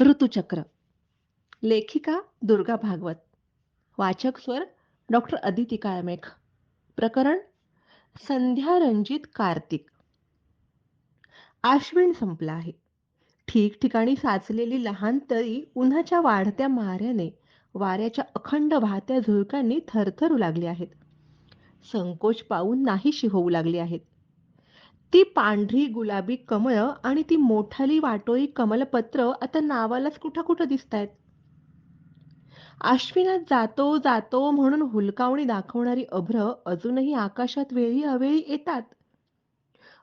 ऋतुचक्र. लेखिका दुर्गा भागवत. वाचक स्वर डॉक्टर अदिती काळमेघ. प्रकरण संध्या रंजित कार्तिक. आश्विन संपला आहे. ठिकठिकाणी साचलेली लहान तळी उन्हाच्या वाढत्या माऱ्याने वाऱ्याच्या अखंड वाहत्या झुळकांनी थरथरू लागली आहेत. संकोच पाहून नाहीशी होऊ लागली आहेत. ती पांढरी गुलाबी कमळ आणि ती मोठाली वाटोळी कमलपत्र आता नावालाच कुठं कुठं दिसतायत? आश्विनात जातो जातो म्हणून हुलकावणी दाखवणारी अभ्र अजूनही आकाशात वेळी अवेळी येतात.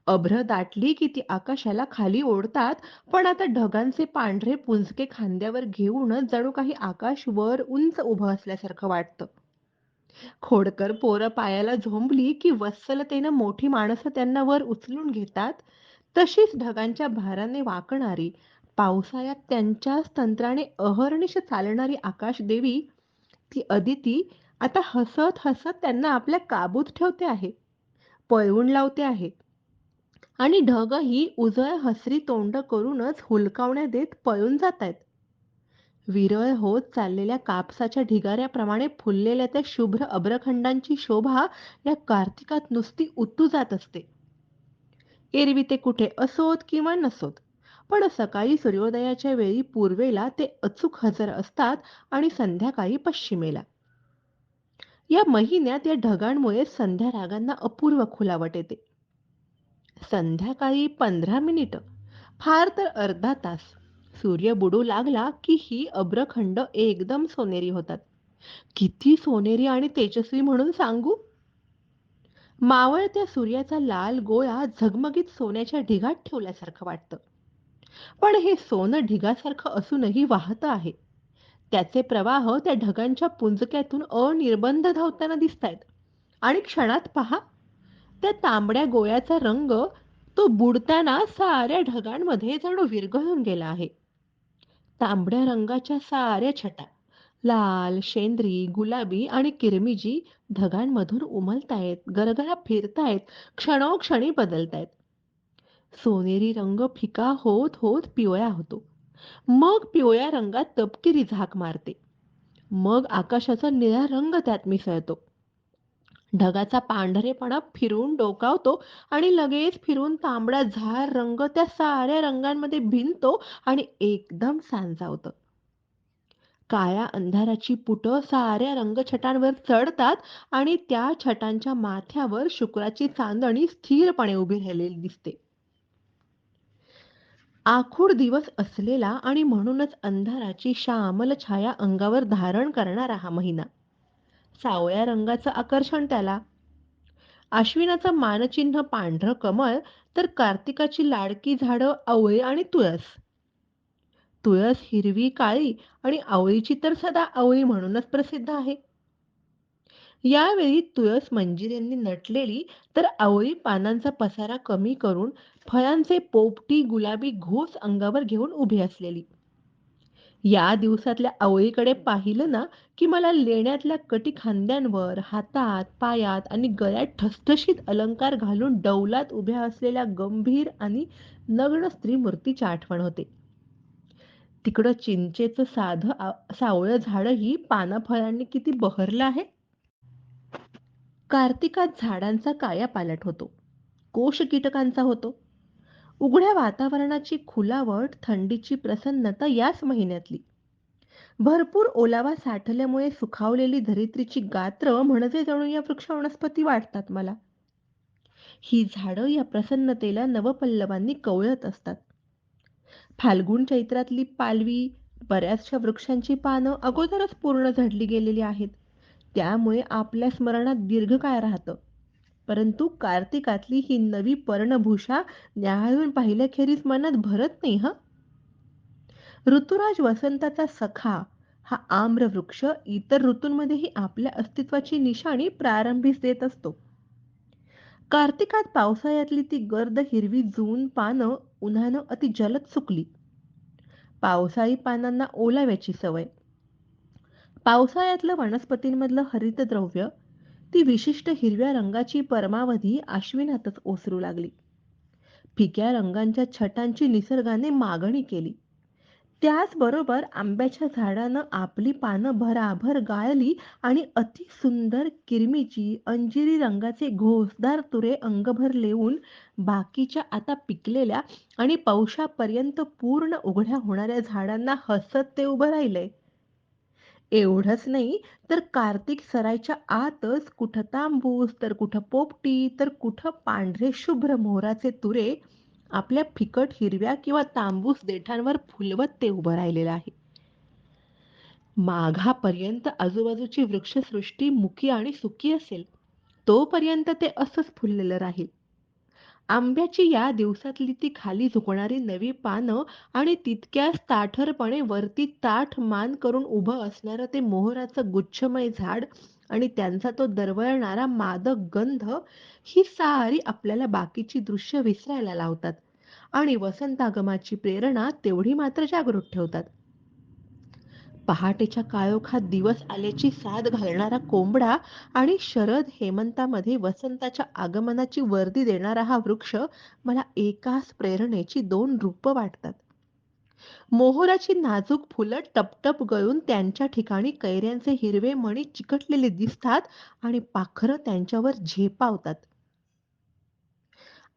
अभ्र दाटली की ती आकाशाला खाली ओढतात पण आता ढगांचे पांढरे पुंजके खांद्यावर घेऊनच जणू काही आकाश वर उंच उभं असल्यासारखं वाटतं. खोडकर पोरं पायाला झोंबली की वत्सलतेनं मोठी माणसं त्यांना वर उचलून घेतात तशीच ढगांच्या भाराने वाकणारी पावसाळ्यात त्यांच्याच तंत्राने अहर्निश चालणारी आकाशदेवी ती अदिती आता हसत हसत त्यांना आपल्या काबूत ठेवते आहे पळवून लावते आहे. आणि ढग ही उजळ हसरी तोंड करूनच हुलकावण्या देत पळून जात आहेत विरळ होत चाललेल्या कापसाच्या ढिगाऱ्याप्रमाणे फुललेल्या त्या शुभ्र अभ्रखंडांची शोभा या कार्तिकात नुसती उतू जात असते. एरवी ते कुठे असोत किंवा नसोत पण सकाळी सूर्योदयाच्या वेळी पूर्वेला ते अचूक हजर असतात आणि संध्याकाळी पश्चिमेला. या महिन्यात या ढगांमुळे संध्या रागांना अपूर्व खुलावट येते. संध्याकाळी पंधरा मिनिट फार तर अर्धा तास. सूर्य बुडू लागला की ही अभ्रखंड एकदम सोनेरी होतात. किती सोनेरी आणि तेजस्वी म्हणून सांगू? मावळ त्या सूर्याचा लाल गोळा झगमगीत सोन्याच्या ढिगात ठेवल्यासारखं वाटतं. पण हे सोनं ढिगासारखं असूनही वाहत आहे. त्याचे प्रवाह त्या ढगांच्या पुंजक्यातून अनिर्बंध धावताना दिसत आहेत आणि क्षणात पहा त्या तांबड्या गोळ्याचा रंग तो बुडताना साऱ्या ढगांमध्ये जणू विरघळून गेला आहे. तांबड्या रंगाच्या साऱ्या छटा. लाल शेंद्री गुलाबी आणि किरमिजी ढगांमधून उमलतायत गरगरा फिरतायत क्षणोक्षणी बदलतायत. सोनेरी रंग फिका होत होत पिवळा होतो. मग पिवळ्या रंगात तपकिरी झाक मारते. मग आकाशाचा निळा रंग त्यात मिसळतो. ढगाचा पांढरेपणा फिरून डोकावतो आणि लगेच फिरून तांबडा झार रंग त्या साऱ्या रंगांमध्ये भिनतो आणि एकदम सांजावतं काळ्या अंधाराची पुट साऱ्या रंगछटांवर चढतात आणि त्या छटांच्या माथ्यावर शुक्राची चांदणी स्थिरपणे उभी राहिलेली दिसते. आखूड दिवस असलेला आणि म्हणूनच अंधाराची श्यामल छाया अंगावर धारण करणारा हा महिना. सावळ्या रंगाचं आकर्षण त्याला. आश्विनाचं मानचिन्ह पांढरं कमळ तर कार्तिकाची लाडकी झाडं आवळी आणि तुळस. तुळस हिरवी काळी आणि आवळीची तर सदा आवळी म्हणूनच प्रसिद्ध आहे. यावेळी तुळस मंजिऱ्यांनी नटलेली तर आवळी पानांचा पसारा कमी करून फळांचे पोपटी गुलाबी घोस अंगावर घेऊन उभी असलेली. या दिवसातल्या आवळीकडे पाहिलं ना की मला लेण्यातल्या कटी खांद्यांवर हातात पायात आणि गळ्यात ठसठशीत अलंकार घालून डौलात उभ्या असलेल्या गंभीर आणि नग्न स्त्री मूर्तीची आठवण होते. तिकडं चिंचेचं साधं सावळं झाडही पानाफळांनी किती बहरलं आहे. कार्तिकात झाडांचा काया पालट होतो. कोश कीटकांचा होतो. उघड्या वातावरणाची खुलावट थंडीची प्रसन्नता याच महिन्यातली. भरपूर ओलावा साठल्यामुळे सुखावलेली धरित्रीची गात्र म्हणजे जणू या वृक्ष वनस्पती वाटतात मला. ही झाडं या प्रसन्नतेला नवपल्लवांनी कवळत असतात. फाल्गुन चैत्रातली पालवी बऱ्याचशा वृक्षांची पानं अगोदरच पूर्ण झडली गेलेली आहेत. त्यामुळे आपल्या स्मरणात दीर्घकाळ राहतं. परंतु कार्तिकातली ही नवी पर्णभूषा न्याहाळून पाहिल्याखेरीज मनात भरत नाही ह? ऋतुराज वसंताचा सखा हा आम्र वृक्ष इतर ऋतूंमध्येही आपल्या अस्तित्वाची निशाणी प्रारंभीस देत असतो. कार्तिकात पावसाळ्यातली ती गर्द हिरवी जून पानं उन्हानं अति जलद सुकली. पावसाळी पानांना ओलाव्याची सवय. पावसाळ्यातलं वनस्पतींमधलं हरितद्रव्य ती विशिष्ट हिरव्या रंगाची परमावधी आश्विनातच ओसरू लागली फिक्या रंगांच्या छटांची निसर्गाने मागणी केली त्याचबरोबर आंब्याच्या झाडानं आपली पानं भराभर गाळली आणि अति सुंदर किरमिची अंजिरी रंगाचे घोसदार तुरे अंगभर लेवून बाकीच्या आता पिकलेल्या आणि पौषापर्यंत पूर्ण उघड्या होणाऱ्या झाडांना हसत ते उभं राहिलंय. एवढंच नाही, तर कार्तिक सरायच्या आतच कुठं तांबूस, तर कुठं पोपटी, तर कुठं पांढरे शुभ्र मोहराचे तुरे आपल्या फिकट हिरव्या किंवा तांबूस देठांवर फुलवत ते उभं राहिलेलं आहे. माघापर्यंत आजूबाजूची वृक्षसृष्टी मुकी आणि सुकी असेल, तोपर्यंत ते असंच फुललेलं राहील. आंब्याची या दिवसातली ती खाली झुकणारी नवी पानं आणि तितक्याच ताठरपणे वरती ताठ मान करून उभं असणारं ते मोहराचं गुच्छमय झाड आणि त्यांचा तो दरवळणारा मादक गंध ही सारी आपल्याला बाकीची दृश्य विसरायला लावतात आणि वसंतागमाची प्रेरणा तेवढी मात्र जागृत ठेवतात. पहाटेच्या काळोखात दिवस आल्याची साद घालणारा कोंबडा आणि शरद हेमंतामध्ये वसंताच्या आगमनाची वर्दी देणारा हा वृक्ष मला एकाच प्रेरणेची दोन रूपं वाटतात. मोहराची नाजूक फुलं टपटप गळून त्यांच्या ठिकाणी कैऱ्यांचे हिरवे मणी चिकटलेले दिसतात आणि पाखरं त्यांच्यावर झेपावतात.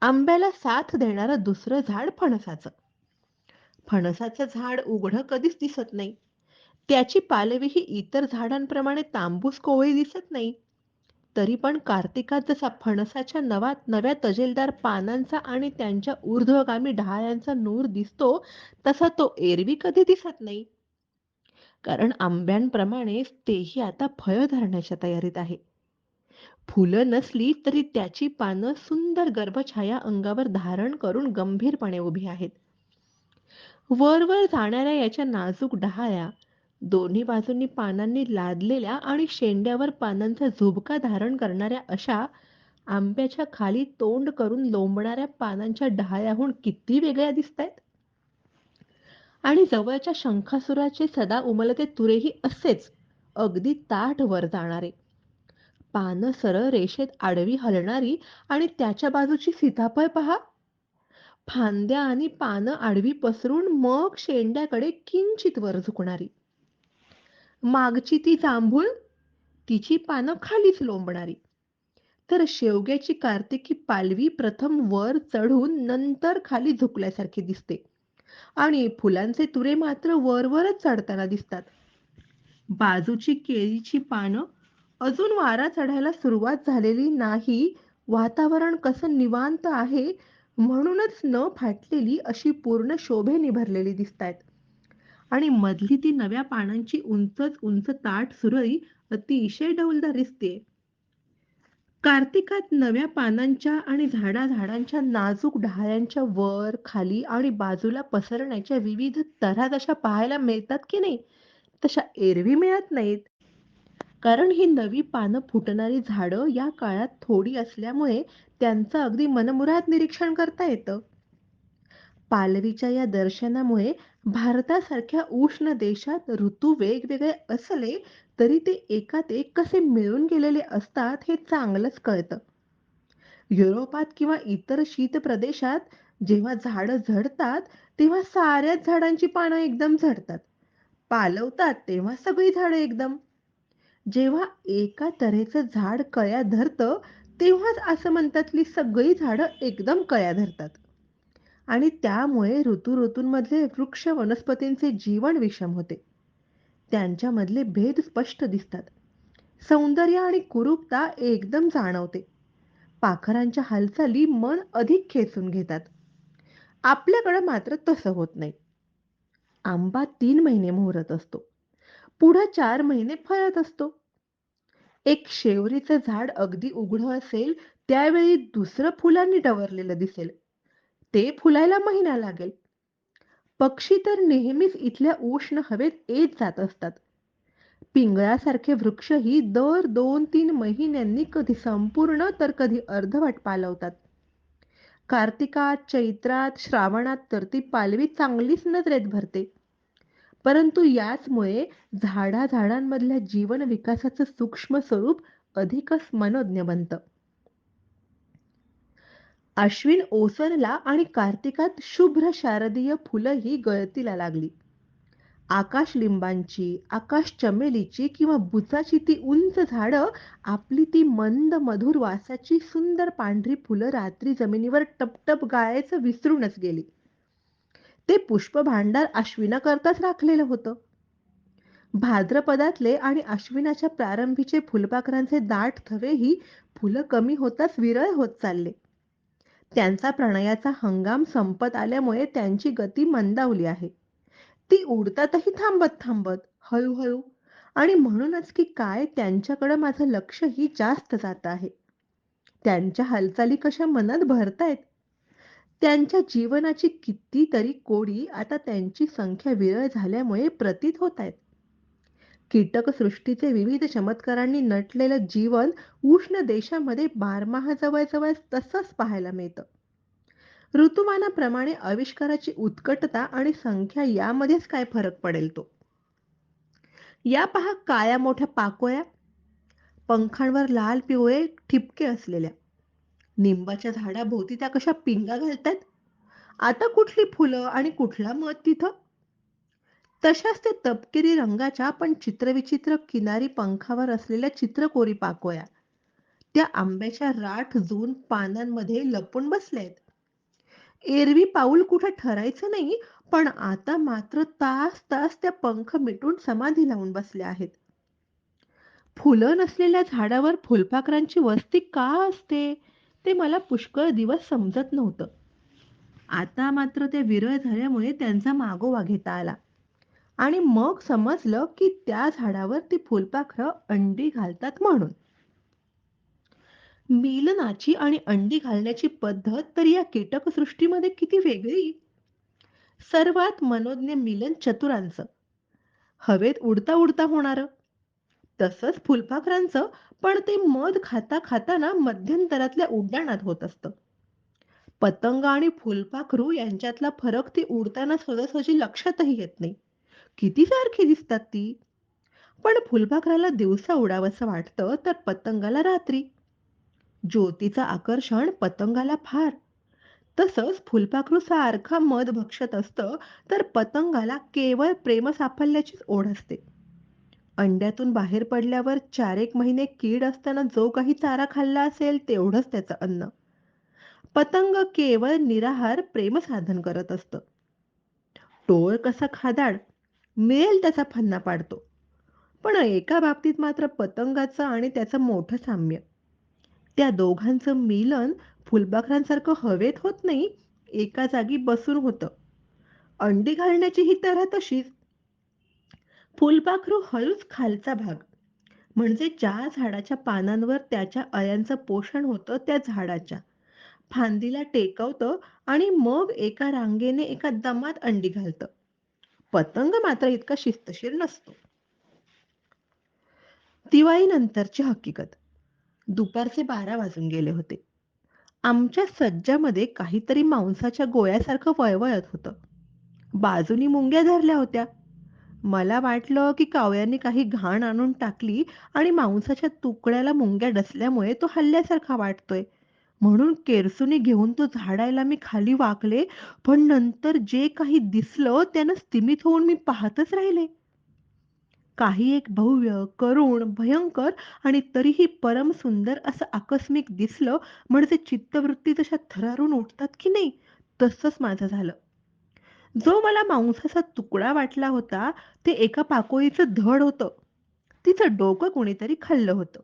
आंब्याला साथ देणारं दुसरं झाड फणसाचं. फणसाचं झाड उघडं कधीच दिसत नाही. त्याची पालवी ही इतर झाडांप्रमाणे तांबूस कोवळी दिसत नाही. तरी पण कार्तिकात जसा फणसाच्या नवा नव्या तजेलदार पानांचा आणि त्यांच्या ऊर्ध्वगामी डहाळ्यांचा नूर दिसतो, तसा तो एरवी कधी दिसत नाही. कारण आंब्यांप्रमाणेच तेही आता फळं धरण्याच्या तयारीत आहे. फुलं नसली तरी त्याची पानं सुंदर गर्भछाया अंगावर धारण करून गंभीरपणे उभी आहेत. वरवर जाणाऱ्या याच्या नाजूक डहाळ्या, दोन्ही बाजूंनी पानांनी लादलेल्या आणि शेंड्यावर पानांचा झुबका धारण करणाऱ्या अशा आंब्याच्या खाली तोंड करून लोंबणाऱ्या पानांच्या डहाळ्याहून किती वेगळ्या दिसतायत. आणि जवळच्या शंखासुराचे सदा उमलते तुरेही असेच, अगदी ताठ वर जाणारे. पानं सरळ रेषेत आडवी हलणारी आणि त्याच्या बाजूची सीताफळ पहा. फांद्या आणि पानं आडवी पसरून मग शेंड्याकडे किंचित वर झुकणारी. मागची ती जांभूळ, तिची पानं खालीच लोंबणारी. तर शेवग्याची कार्तिकी पालवी प्रथम वर चढून नंतर खाली झुकल्यासारखी दिसते आणि फुलांचे तुरे मात्र वरवरच चढताना दिसतात. बाजूची केळीची पानं अजून वारा चढायला सुरुवात झालेली नाही, वातावरण कसं निवांत आहे म्हणूनच न फाटलेली अशी पूर्ण शोभेने भरलेली दिसतायत. आणि मधली ती नव्या पानांची उंचच उंच ताट सुरई अतिशय डौलदार दिसते कार्तिकात नव्या पानांच्या आणि झाडा-झाडांच्या नाजूक डहाळ्यांच्या वर, खाली आणि बाजूला पसरण्याच्या विविध तऱ्हा जशा पाहायला मिळतात की नाही, तशा एरवी मिळत नाहीत. कारण ही नवी पानं फुटणारी झाडं या काळात थोडी असल्यामुळे त्यांचं अगदी मनमुराद निरीक्षण करता येतं. पालवीच्या या दर्शनामुळे भारतासारख्या उष्ण देशात ऋतू वेगवेगळे असले तरी ते एकात एक कसे मिळून गेलेले असतात हे चांगलंच कळतं. युरोपात किंवा इतर शीत प्रदेशात जेव्हा झाडं झडतात, तेव्हा साऱ्याच झाडांची पानं एकदम झडतात. पालवतात तेव्हा सगळी झाडं एकदम. जेव्हा एका तऱ्हेचं झाड कळ्या धरतं, तेव्हाच असं म्हणतात की सगळी झाडं एकदम कळ्या धरतात. आणि त्यामुळे ऋतू-ऋतूंमधले वृक्ष वनस्पतींचे जीवन विषम होते. त्यांच्यामधले भेद स्पष्ट दिसतात. सौंदर्य आणि कुरूपता एकदम जाणवते. पाखरांच्या हालचाली मन अधिक खेचून घेतात. आपल्याकडं मात्र तसं होत नाही. आंबा तीन महिने मोहरत असतो. पुढं चार महिने फळत असतो. एक शेवरीचं झाड अगदी उघडं असेल, त्यावेळी दुसरं फुलांनी डवरलेलं दिसेल. ते फुलायला महिना लागेल. पक्षी तर नेहमीच इथल्या उष्ण हवेत येत जात असतात. पिंगळासारखे वृक्षही दर दोन-तीन महिन्यांनी कधी संपूर्ण तर कधी अर्धवट पालवतात. कार्तिकात, चैत्रात, श्रावणात तर ती पालवी चांगलीच नजरेत भरते. परंतु याचमुळे झाडा-झाडांमधल्या जीवन विकासाचं सूक्ष्म स्वरूप अधिकच मनोज्ञ बनतं. अश्विन ओसरला आणि कार्तिकात शुभ्र शारदीय फुलंही गळतीला लागली. आकाश लिंबांची, आकाश चमेलीची किंवा बुचाची ती उंच झाडं आपली ती मंद मधुर वासाची सुंदर पांढरी फुलं रात्री जमिनीवर टपटप गाळायचं विसरूनच गेली. ते पुष्पभांडार अश्विनाकरताच राखलेलं होतं. भाद्रपदातले आणि अश्विनाच्या प्रारंभीचे फुलपाखरांचे दाट थवेही फुलं कमी होताच विरळ होत चालले. त्यांचा प्रणयाचा हंगाम संपत आल्यामुळे त्यांची गती मंदावली आहे. ती उडतातही थांबत-थांबत, हळूहळू आणि म्हणूनच की काय त्यांच्याकडं माझं लक्षही जास्त जात आहे. त्यांच्या हालचाली कशा मनात भरतायत. त्यांच्या जीवनाची कितीतरी कोडी आता त्यांची संख्या विरळ झाल्यामुळे प्रतीत होतायत. कीटकसृष्टीचे विविध चमत्कारांनी नटलेलं जीवन उष्ण देशामध्ये बारमाहा जवळ-जवळ तसंच पाहायला मिळतं. ऋतुमानाप्रमाणे आविष्काराची उत्कटता आणि संख्या यामध्येच काय फरक पडेल तो. या पहा काळ्या मोठ्या पाकोळ्या, पंखांवर लाल-पिवळे ठिपके असलेल्या. निंबाच्या झाडाभोवती त्या कशा पिंगा घालतायत. आता कुठली फुलं आणि कुठला मध तिथं? तशाच त्या तपकिरी रंगाच्या पण चित्रविचित्र किनारी पंखावर असलेल्या चित्रकोरी पाकोळ्या. त्या आंब्याच्या राठ जून पानांमध्ये लपून बसल्यात. एरवी पाऊल कुठं ठरायचं नाही, पण आता मात्र तास-तास त्या पंख मिटून समाधी लावून बसल्या आहेत. फुलं नसलेल्या झाडावर फुलपाखरांची वस्ती का असते, ते मला पुष्कळ दिवस समजत नव्हतं. आता मात्र ते विरळ झाल्यामुळे त्यांचा मागोवा घेता आला आणि मग समजलं की त्या झाडावर ती फुलपाखरं अंडी घालतात म्हणून. मिलनाची आणि अंडी घालण्याची पद्धत तर या कीटकसृष्टीमध्ये किती वेगळी. सर्वात मनोज्ञ मिलन चतुरांचं. हवेत उडता-उडता होणार तसंच फुलपाखरांचं, पण ते मध खाता खाताना मध्यंतरातल्या उड्डाणात होत असतं. पतंग आणि फुलपाखरू यांच्यातला फरक ती उडताना सहजासहजी लक्षातही येत नाही. किती सारखी दिसतात ती. पण फुलपाखराला दिवसा उडावंसं वाटतं, तर पतंगाला रात्री. ज्योतीचं आकर्षण पतंगाला फार. तसंच फुलपाखरू सारखा मध भक्षत असतं, तर पतंगाला केवळ प्रेम साफल्याचीच ओढ असते. अंड्यातून बाहेर पडल्यावर चार एक महिने कीड असताना जो काही चारा खाल्ला असेल, तेवढंच त्याचं अन्न. पतंग केवळ निराहार प्रेमसाधन करत असतं. टोळ कसा खादाड, मिळेल त्याचा फन्ना पाडतो. पण एका बाबतीत मात्र पतंगाचं आणि त्याचं मोठं साम्य. त्या दोघांचं मिलन फुलपाखरांसारखं हवेत होत नाही, एका जागी बसून होतं. अंडी घालण्याची ही तऱ्हा तशीच. फुलपाखरू हळूच खालचा भाग, म्हणजे ज्या झाडाच्या पानांवर त्याच्या अळ्यांचं पोषण होतं त्या झाडाच्या, फांदीला टेकवतं आणि मग एका रांगेने एका दमात अंडी घालतं. पतंग मात्र इतका शिस्तशीर नसतो. दिवाळीनंतरची हकीकत. दुपारचे बारा वाजून गेले होते. आमच्या सज्जामध्ये काहीतरी मांसाच्या गोळ्यासारखं वळवळत होतं. बाजूनी मुंग्या धरल्या होत्या. मला वाटलं की कावळ्यांनी काही घाण आणून टाकली आणि मांसाच्या तुकड्याला मुंग्या डसल्यामुळे तो हल्ल्यासारखा वाटतोय. म्हणून केरसुनी घेऊन तो झाडायला मी खाली वाकले, पण नंतर जे काही दिसलं त्यानं स्तिमित होऊन मी पाहतच राहिले. काही एक भव्य, करुण, भयंकर आणि तरीही परम सुंदर असं आकस्मिक दिसलं म्हणजे चित्तवृत्ती जशा थरारून उठतात की नाही, तसंच माझं झालं. जो मला मांसाचा तुकडा वाटला होता, ते एका पाकोळीचं धड होतं. तिचं डोकं कुणीतरी खाल्लं होतं.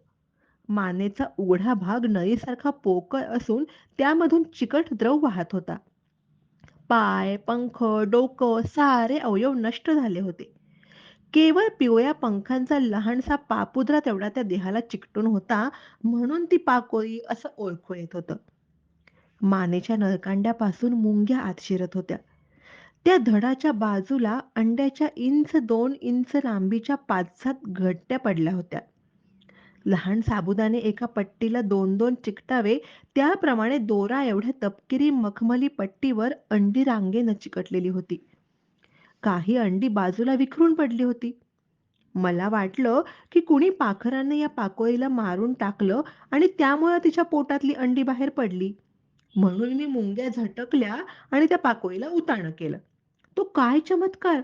मानेचा उघडा भाग नळीसारखा पोकळ असून त्यामधून चिकट द्रव वाहत होता. पाय, पंख, डोकं सारे अवयव नष्ट झाले होते. केवळ पिवळ्या पंखांचा लहानसा पापुद्रा तेवढा त्या देहाला चिकटून होता, म्हणून ती पाकोळी असं ओळखू येत होतं. मानेच्या नळकांड्यापासून मुंग्या आत शिरत होत्या. त्या धडाच्या बाजूला अंड्याच्या इंच दोन इंच लांबीच्या पाच-सात घट्ट्या पडल्या होत्या. लहान साबुदाणे एका पट्टीला दोन दोन चिकटावे, त्याप्रमाणे दोरा एवढ्या तपकिरी मखमली पट्टीवर अंडी रांगेनं चिकटलेली होती. काही अंडी बाजूला विखरून पडली होती. मला वाटलं की कुणी पाखरानं या पाकोळीला मारून टाकलं आणि त्यामुळं तिच्या पोटातली अंडी बाहेर पडली. म्हणून मी मुंग्या झटकल्या आणि त्या पाकोळीला उताणं केलं. तो काय चमत्कार!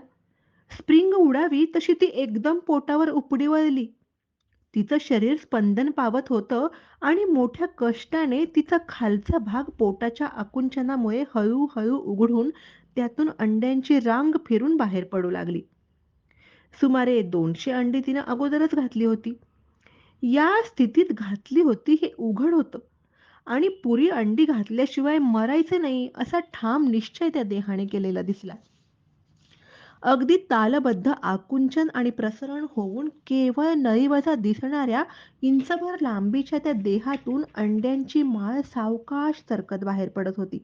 स्प्रिंग उडावी तशी ती एकदम पोटावर उपडी वळली. तिचं शरीर स्पंदन पावत होतं आणि मोठ्या कष्टाने तिचा खालचा भाग पोटाच्या आकुंचनामुळे हळूहळू उघडून त्यातून अंड्यांची रांग फिरून बाहेर पडू लागली. सुमारे दोनशे अंडी तिनं अगोदरच घातली होती. या स्थितीत घातली होती हे उघड होतं आणि पुरी अंडी घातल्याशिवाय मरायचे नाही असा ठाम निश्चय त्या देहाने केलेला दिसला. अगदी तालबद्ध आकुंचन आणि प्रसरण होऊन केवळ नळीवजा दिसणाऱ्या इंचभर लांबीच्या त्या देहातून अंड्यांची माळ सावकाश सरकत बाहेर पडत होती.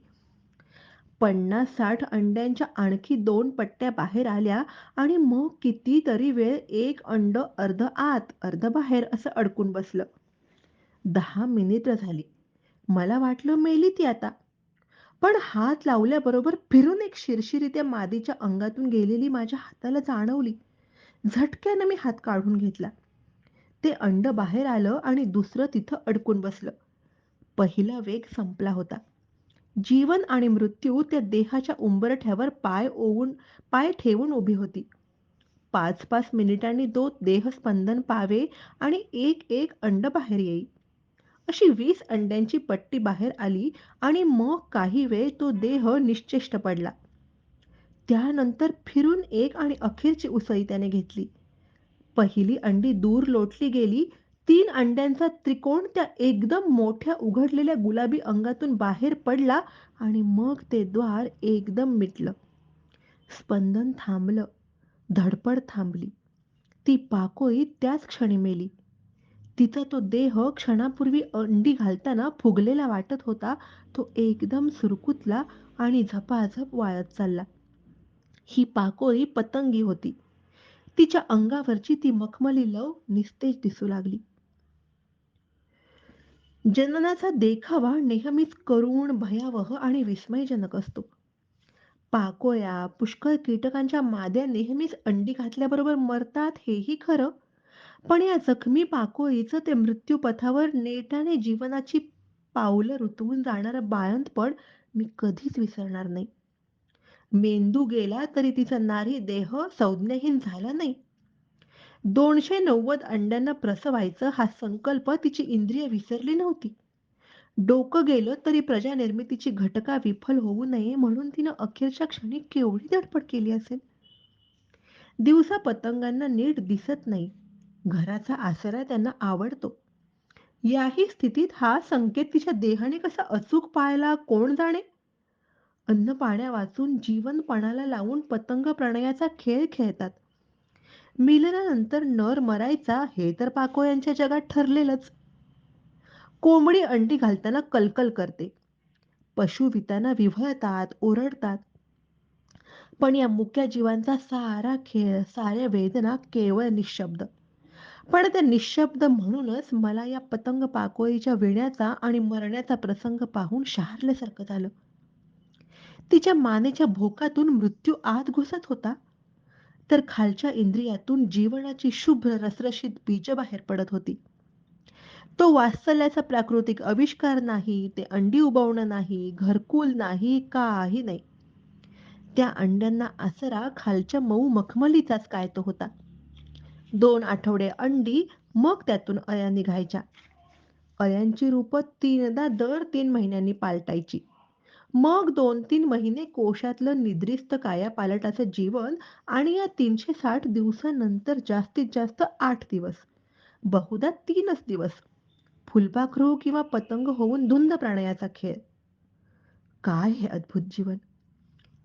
पन्नास साठ अंड्यांच्या आणखी दोन पट्ट्या बाहेर आल्या आणि मग कितीतरी वेळ एक अंड अर्ध आत अर्ध बाहेर असं अडकून बसलं. दहा मिनिटं झाली. मला वाटलं मेली ती आता. पण हात लावल्याबरोबर फिरून एक शिरशिरी त्या मादीच्या अंगातून गेलेली माझ्या हाताला जाणवली. झटक्यानं मी हात काढून घेतला. ते अंड बाहेर आलं आणि दुसरं तिथं अडकून बसलं. पहिला वेग संपला होता. जीवन आणि मृत्यू त्या देहाच्या उंबरठ्यावर पाय ओवून पाय ठेवून उभी होती. पाच पाच मिनिटांनी तो देह स्पंदन पावे आणि एक एक अंड बाहेर येई. अशी वीस अंड्यांची पट्टी बाहेर आली आणि मग काही वेळ तो देह निश्चेष्ट पडला. त्यानंतर फिरून एक आणि अखेरची उसळी त्याने घेतली. पहिली अंडी दूर लोटली गेली. तीन अंड्यांचा त्रिकोण त्या एकदम मोठ्या उघडलेल्या गुलाबी अंगातून बाहेर पडला आणि मग ते द्वार एकदम मिटलं. स्पंदन थांबलं. धडपड थांबली. ती पाकोळी त्याच क्षणी मेली. तिचा तो देह क्षणापूर्वी अंडी घालताना फुगलेला वाटत होता तो एकदम सुरकुतला आणि झपाझप वाळत चालला. ही पाकोळी पतंगी होती. तिच्या अंगावरची ती मखमली लव निस्तेज दिसू लागली. जननाचा देखावा नेहमीच करुण, भयावह आणि विस्मयजनक असतो. पाकोळ्या, पुष्कळ कीटकांच्या माद्या नेहमीच अंडी घातल्याबरोबर मरतात हेही खरं. पण या जखमी पाकोळीचं ते मृत्यूपथावर नेटाने जीवनाची पावलं रुतवून जाणारं बाळंतपण मी कधीच विसरणार नाही. मेंदू गेला तरी तिचा नारी देह संज्ञाहीन झाला नाही. दोनशे नव्वद अंड्यांना प्रसवायचं हा संकल्प तिची इंद्रिय विसरली नव्हती. डोकं गेलं तरी प्रजानिर्मितीची घटका विफल होऊ नये म्हणून तिनं अखेरच्या क्षणी केवढी धडपड केली असेल. दिवसा पतंगांना नीट दिसत नाही. घराचा आसरा त्यांना आवडतो. याही स्थितीत हा संकेत तिच्या देहाने कसा अचूक पाळला कोण जाणे? अन्न-पाण्यावाचून जीवन पणाला लावून पतंग प्रणयाचा खेळ खेळतात. मिलनानंतर नर मरायचा हे तर पाको यांच्या जगात ठरलेलंच. कोंबडी अंडी घालताना कलकल करते. पशु विताना विव्हळतात, ओरडतात. पण या मुक्या जीवांचा सारा खेळ, साऱ्या वेदना केवळ निशब्द पण त्या निःशब्द म्हणूनच मला या पतंग पाकोळीच्या विण्याचा आणि मरण्याचा प्रसंग पाहून शहारल्यासारखं झालं. तिच्या मानेच्या भोकातून मृत्यू आत घुसत होता, तर खालच्या इंद्रियातून जीवनाची शुभ्र रसरशीत बीज बाहेर पडत होती. तो वात्सल्याचा प्राकृतिक आविष्कार नाही, ते अंडी उबवणं नाही, घरकुल नाही, काही नाही. त्या अंड्यांना आसरा खालच्या मऊ मखमलीचाच काय तो होता. दोन आठवडे अंडी, मग त्यातून अळ्या निघायच्या. अळ्यांची रूपं तीनदा दर तीन महिन्यांनी पालटायची. मग दोन तीन महिने कोशातलं निद्रिस्त काया पालटाचं जीवन आणि या तीनशे साठ दिवसानंतर जास्तीत जास्त आठ दिवस, बहुधा तीनच दिवस, फुलपाखरू किंवा पतंग होऊन धुंद प्राणयाचा खेळ. काय हे अद्भुत जीवन!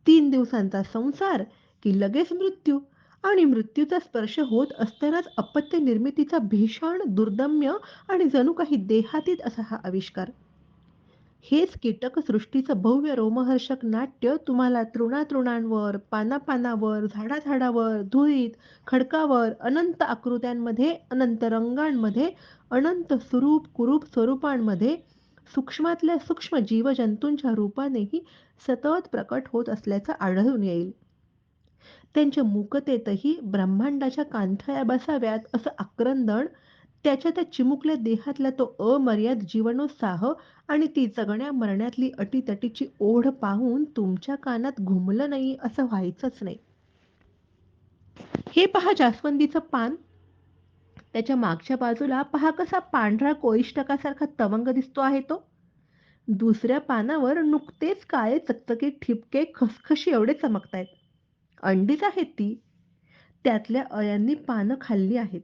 तीन दिवसांचा संसार की लगेच मृत्यू आणि मृत्यूचा स्पर्श होत असतानाच अपत्य निर्मितीचा भीषण, दुर्दम्य आणि जणू काही देहातीत असा हा आविष्कार. हेच कीटकसृष्टीचं भव्य रोमहर्षक नाट्य तुम्हाला तृणातृणांवर, पानापानावर, झाडाझाडावर, धुळीत, खडकावर, अनंत आकृत्यांमध्ये, अनंत रंगांमध्ये, अनंत स्वरूप कुरूप स्वरूपांमध्ये, सूक्ष्मातल्या सूक्ष्म जीवजंतूंच्या रूपानेही सतत प्रकट होत असल्याचं आढळून येईल. त्यांच्या मुकतेतही ब्रह्मांडाच्या कांथळ्या बसाव्यात असं आक्रंदण त्याच्या त्या चिमुकल्या देहातला तो अमर्याद जीवनोत्साह आणि ती जगण्या मरण्यातली अटीतटीची ओढ पाहून तुमच्या कानात घुमलं नाही असं व्हायचंच नाही. हे पहा जास्वंदीचं पान. त्याच्या मागच्या बाजूला पहा कसा पांढरा कोळिष्टकासारखा तवंग दिसतो आहे तो. दुसऱ्या पानावर नुकतेच काळे चकचकीत ठिपके खसखशी एवढे चमकतायत. अंडीच आहेत ती. त्यातल्या अळ्यांनी पानं खाल्ली आहेत.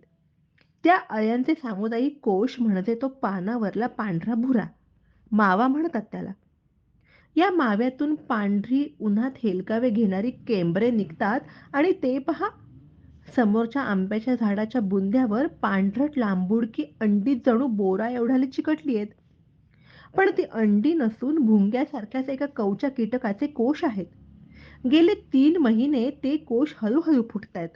त्या अळ्यांचे सामुदायिक कोश म्हणजे तो पानावरला पांढरा भुरा. मावा म्हणतात त्याला. या माव्यातून पांढरी उन्हात हेलकावे घेणारी केंबरे निघतात आणि ते पहा समोरच्या आंब्याच्या झाडाच्या बुंध्यावर पांढरट लांबुडकी अंडी जणू बोरा एवढ्याला चिकटली आहेत. पण ती अंडी नसून भुंग्यासारख्याच एका कवच्या कीटकाचे कोश आहेत. गेले तीन महिने ते कोश हळूहळू फुटतायत.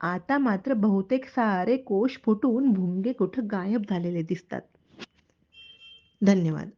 आता मात्र बहुतेक सारे कोश फुटून भुंगे कुठं गायब झालेले दिसतात. धन्यवाद.